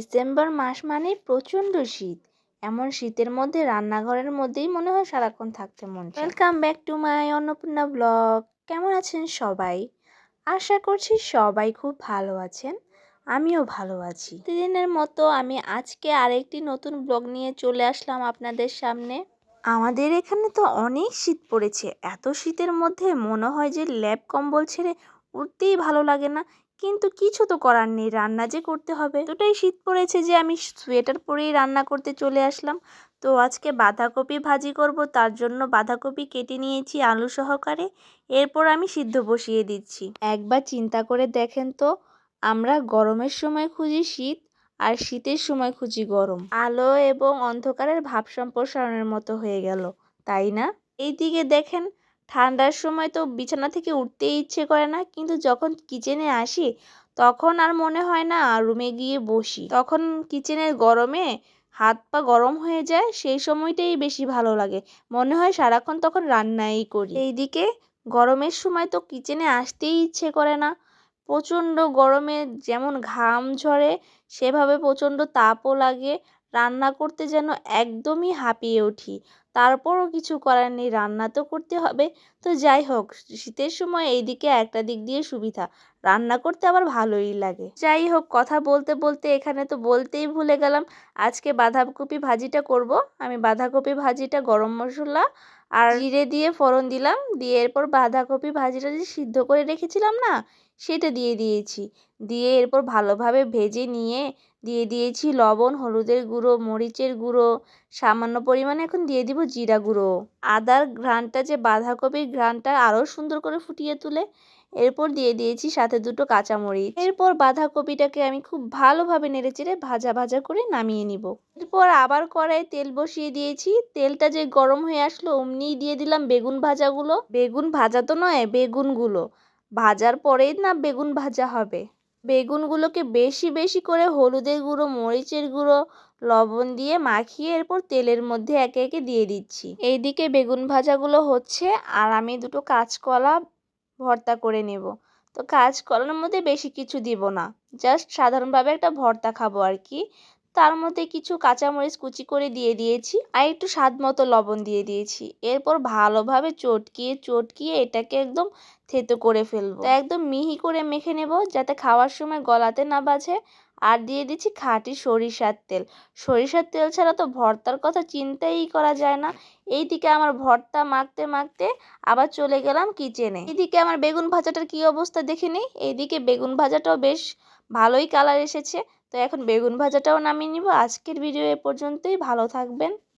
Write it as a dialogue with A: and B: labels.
A: December মাস মানেই প্রচণ্ড শীত। এমন শীতের মধ্যে রান্নাঘরের মধ্যেই মনে হয় সারাক্ষণ থাকতে মন welcome back to my Annapurna blog কেমন আছেন সবাই? আশা করছি সবাই খুব ভালো আছেন আমিও ভালো আছি। প্রতিদিনের মতো আমি আজকে আরেকটি নতুন ব্লগ নিয়ে চলে আসলাম আপনাদের সামনে। আমাদের এখানে তো অনেক শীত পড়েছে। এত শীতের মধ্যে মনে হয় যে ল্যাপ কম্বল ছেড়ে উঠতেই ভালো লাগে না। কিন্তু কিছু তো করার নেই, রান্না যে করতে হবে। এতটাই শীত পড়েছে যে আমি সোয়েটার পরেই রান্না করতে চলে আসলাম। তো আজকে বাঁধাকপি ভাজি করব, তার জন্য বাঁধাকপি কেটে নিয়েছি আলু সহকারে। এরপর আমি সিদ্ধ বসিয়ে দিচ্ছি। একবার চিন্তা করে দেখেন তো, আমরা গরমের সময় খুঁজি শীত আর শীতের সময় খুঁজি গরম। আলো এবং অন্ধকারের ভাব সম্প্রসারণের মতো হয়ে গেল, তাই না? এইদিকে দেখেন ঠান্ডার সময় তো বিছানা থেকে উঠতেই ইচ্ছে করে না। কিন্তু যখন কিচেনে আসি, তখন আর মনে হয় না রুমে গিয়ে বসি। তখন কিচেনের গরমে হাত পা গরম হয়ে যায়, সেই সময়টাই বেশি ভালো লাগে। মনে হয় সারাক্ষণ তখন রান্নাই করি। এইদিকে গরমের সময় তো কিচেনে আসতেই ইচ্ছে করে না। প্রচণ্ড গরমে যেমন ঘাম ঝরে, সেভাবে প্রচণ্ড তাপও লাগে। রান্না করতে যেন একদমই হাঁপিয়ে উঠি। তারপরও কিছু করার নেই, রান্না তো করতে হবে। তো যাই হোক, শীতের সময় এইদিকে একটা দিক দিয়ে সুবিধা, রান্না করতে আবার ভালোই লাগে। যাই হোক, কথা বলতে বলতে এখানে তো বলতেই ভুলে গেলাম, আজকে বাঁধাকপি ভাজিটা করব। আমি বাঁধাকপি ভাজিটা গরম মশলা আর জিরে দিয়ে ফোড়ন দিলাম, দিয়ে এরপর বাঁধাকপি ভাজিটা যে সিদ্ধ করে রেখেছিলাম না, সেটা দিয়ে দিয়েছি। দিয়ে এরপর ভালোভাবে ভেজে নিয়ে দিয়ে দিয়েছি লবণ, হলুদের গুঁড়ো, মরিচের গুঁড়ো, সামান্য পরিমাণে এখন দিয়ে দিব জিরা গুঁড়ো। আদার ঘ্রানটা যে বাঁধাকপির ঘ্রানটা আরও সুন্দর করে ফুটিয়ে তুলে, এরপর দিয়ে দিয়েছি সাথে দুটো কাঁচামরিচ। এরপর বাঁধাকপিটাকে আমি খুব ভালোভাবে নেড়েচেড়ে ভাজা ভাজা করে নামিয়ে নিব। এরপর আবার কড়াই তেল বসিয়ে দিয়েছি। তেলটা যে গরম হয়ে আসলো অমনিই দিয়ে দিলাম বেগুন ভাজাগুলো। বেগুন ভাজা তো নয়, বেগুনগুলো। ভাজার পরেই না বেগুন ভাজা হবে। বেগুনগুলোকে বেশি বেশি করে হলুদের গুঁড়ো, মরিচের গুঁড়ো, লবণ দিয়ে মাখিয়ে এরপর তেলের মধ্যে একে একে দিয়ে দিচ্ছি। এইদিকে বেগুন ভাজাগুলো হচ্ছে আর আমি দুটো কাঁচকলা ভর্তা করে নেব। তো কাঁচকলার মধ্যে বেশি কিছু দিব না, জাস্ট সাধারণভাবে একটা ভর্তা খাব আর কি। তার মধ্যে কিছু কাঁচামরিচ কুচি করে দিয়ে দিয়েছি আর একটু স্বাদ মতো লবণ দিয়ে দিয়েছি। এরপর ভালোভাবে চটকিয়ে চটকিয়ে এটাকে একদম থেতো করে ফেলব। একদম মিহি করে মেখে নেব যাতে খাওয়ার সময় গলাতে না বাজে। আর দিয়ে দিচ্ছি খাঁটি সরিষার তেল। সরিষার তেল ছাড়া তো ভর্তার কথা চিন্তাই করা যায় না। এইদিকে আমার ভর্তা মাখতে মাখতে আবার চলে গেলাম কিচেনে। এইদিকে আমার বেগুন ভাজাটার কি অবস্থা দেখে নিই? এইদিকে বেগুন ভাজাটাও বেশ ভালোই কালার এসেছে। তো এখন বেগুন ভাজাটাও নামিয়ে নিব। আজকের ভিডিও এ পর্যন্তই। ভালো থাকবেন।